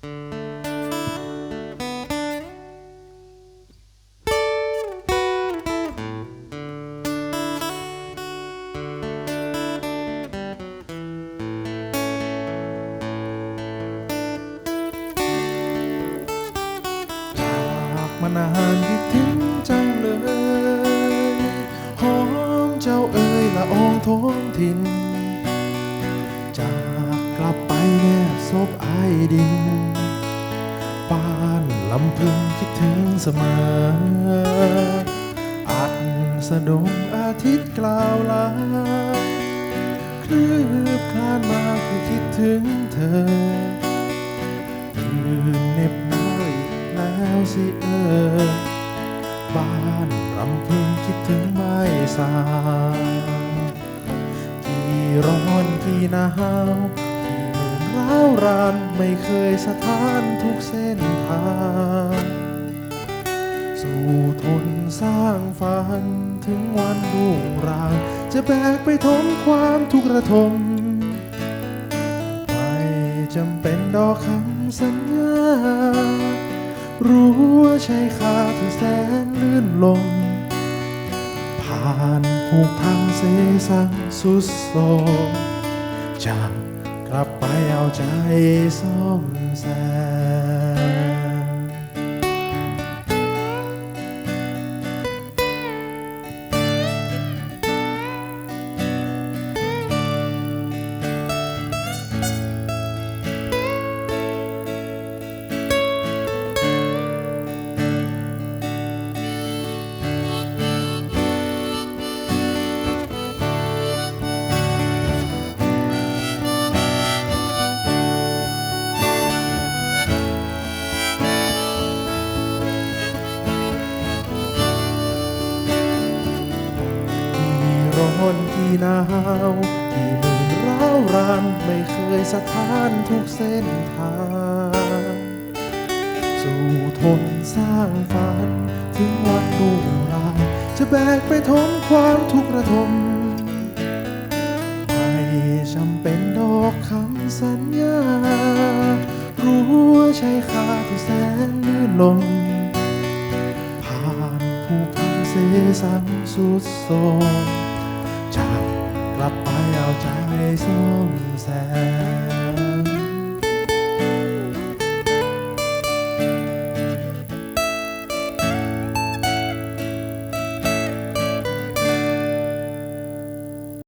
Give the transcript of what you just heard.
จากมานานคิดถึงจังเลยหอมเจ้าเอ๋ยละอองท้องถิ่น แนบซบไอายดินบ้านลำพึงคิดถึงเสมอ อัดสะดงอาทิตย์กล่าวลาคลืบคลานมาคือคิดถึงเธอยืนเหน็บหน้อยแล้วสิเออ บ้านรำพึงคิดถึงไม่สากี่ร้อนกี่หนาว ร้าวรานไม่เคยสถานทุกเส้นทาง สู่ทนสร้างฝันถึงวันรุ่งราง จะแบกไปทนความทุกข์ระทม ไม่จำเป็นดอกคำสัญญา รู้ว่าใช่ค่าที่แสนลื่นลม ผ่านผูกพังเสสังสุดโทรมจะ กลับไปเอาใจซ่อมแซม หนาวกี่หมื่นร้าวรานไม่เคยสถานทุกเส้นทางสู่ทนสร้างฝันถึงวันรุ่งรางจะแบกไปทนความทุกข์ระทมไม่จำเป็นดอกคำสัญญา รู้ว่าใช่ค่าที่แสนลื่นลมผ่านผู้พังเสสังสุดโทม จากกลับ